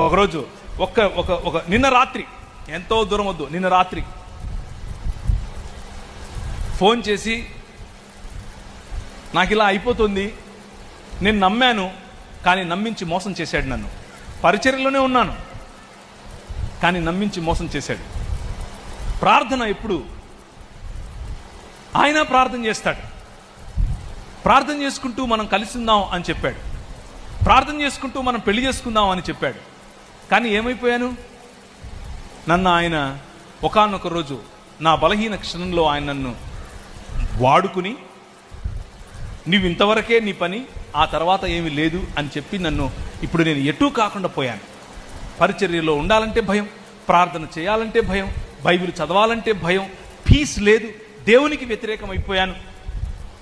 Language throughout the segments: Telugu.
ఒకరోజు ఒక్క ఒక ఒక నిన్న రాత్రి ఎంతో దూరం వద్దు నిన్న రాత్రి. ఫోన్ చేసి నాకు ఇలా అయిపోతుంది నేను నమ్మాను కానీ నమ్మించి మోసం చేశాడు నన్ను. పరిచర్యలోనే ఉన్నాను కానీ నమ్మించి మోసం చేశాడు. ప్రార్థన ఎప్పుడు? ఆయన ప్రార్థన చేస్తాడు. ప్రార్థన చేసుకుంటూ మనం కలిసిందాం అని చెప్పాడు. ప్రార్థన చేసుకుంటూ మనం పెళ్ళి చేసుకుందాం అని చెప్పాడు. కానీ ఏమైపోయాను? నన్ను ఆయన ఒకనొక రోజు నా బలహీన క్షణంలో ఆయన నన్ను వాడుకుని నీవు ఇంతవరకే నీ పని ఆ తర్వాత ఏమీ లేదు అని చెప్పి నన్ను ఇప్పుడు నేను ఎటూ కాకుండా పోయాను. పరిచర్యలో ఉండాలంటే భయం ప్రార్థన చేయాలంటే భయం బైబిల్ చదవాలంటే భయం పీస్ లేదు దేవునికి వ్యతిరేకం అయిపోయాను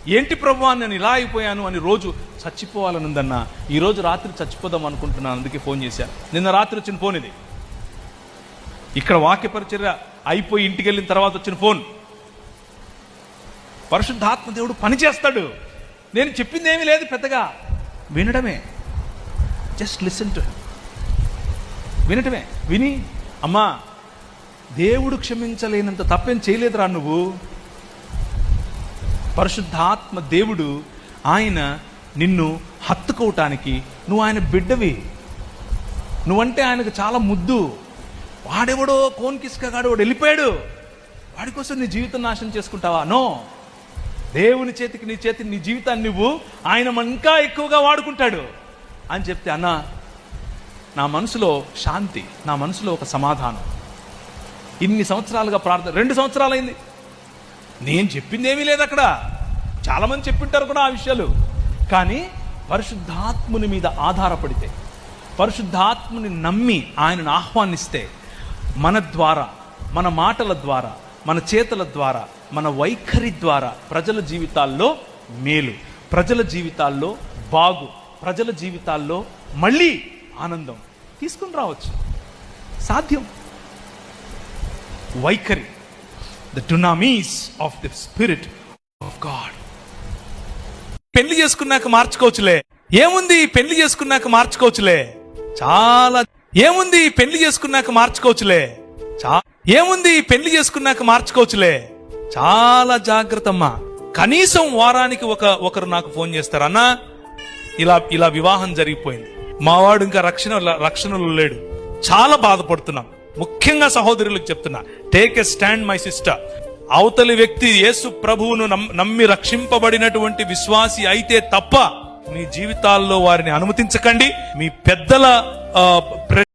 ఏంటి ప్రభు నేను ఇలా అయిపోయాను అని రోజు చచ్చిపోవాలని ఉందన్న ఈ రోజు రాత్రి చచ్చిపోదాం అనుకుంటున్నాను అందుకే ఫోన్ చేశాను నిన్న రాత్రి వచ్చిన ఫోన్ ఇది. ఇక్కడ వాక్యపరిచర్య అయిపోయి ఇంటికి వెళ్ళిన తర్వాత వచ్చిన ఫోన్. పరిశుద్ధాత్మ దేవుడు పని చేస్తాడు. నేను చెప్పింది ఏమీ లేదు పెద్దగా. వినడమే. జస్ట్ లిసన్ టు వినటమే విని అమ్మా దేవుడు క్షమించలేనంత తప్పేం చేయలేదురా నువ్వు. పరిశుద్ధాత్మ దేవుడు ఆయన నిన్ను హత్తుకోవటానికి నువ్వు ఆయన బిడ్డవి. నువ్వంటే ఆయనకు చాలా ముద్దు. వాడెవడో కోన్కిస్కగాడు వాడు వెళ్ళిపోయాడు. వాడి కోసం నీ జీవితం నాశనం చేసుకుంటావా? నో. దేవుని చేతికి నీ చేతికి నీ జీవితాన్ని నువ్వు ఆయన ఇంకా ఎక్కువగా వాడుకుంటాడు అని చెప్తే అన్న నా మనసులో శాంతి నా మనసులో ఒక సమాధానం. ఇన్ని సంవత్సరాలుగా ప్రార్థన రెండు సంవత్సరాలైంది. నేను చెప్పింది ఏమీ లేదు అక్కడ. చాలామంది చెప్పింటారు కూడా ఆ విషయాలు. కానీ పరిశుద్ధాత్ముని మీద ఆధారపడితే పరిశుద్ధాత్ముని నమ్మి ఆయనను ఆహ్వానిస్తే మన ద్వారా మన మాటల ద్వారా మన చేతుల ద్వారా మన వైఖరి ద్వారా ప్రజల జీవితాల్లో మేలు ప్రజల జీవితాల్లో బాగు ప్రజల జీవితాల్లో మళ్ళీ ఆనందం తీసుకుని రావచ్చు. సాధ్యం. వైఖరి. The dunamis of the spirit of God పెళ్ళి చేసుకున్నాక మార్చుకోవచ్చులే. ఏముంది పెళ్ళి చేసుకున్నాక మార్చుకోవచ్చులే? చాలా ఏముంది పెళ్ళి చేసుకున్నాక మార్చుకోవచ్చులే? చా ఏముంది పెళ్ళి చేసుకున్నాక మార్చుకోవచ్చులే? చాలా జాగ్రత్త అమ్మా కనీసం వారానికి ఒక ఒకరు నాకు ఫోన్ చేస్తారు. అన్నా ఇలా ఇలా వివాహం జరిగిపోయింది. మావాడు ఇంకా రక్షణ రక్షణలో లేడు. చాలా బాధపడుతున్నాం. ముఖ్యంగా సహోదరులకు చెప్తున్నా. Take a stand my sister అవతలి వ్యక్తి యేసు ప్రభువును నమ్- నమ్మి రక్షింపబడినటువంటి విశ్వాసి అయితే తప్ప మీ జీవితాల్లో వారిని అనుమతించకండి. మీ పెద్దల ఆ, ప్ర-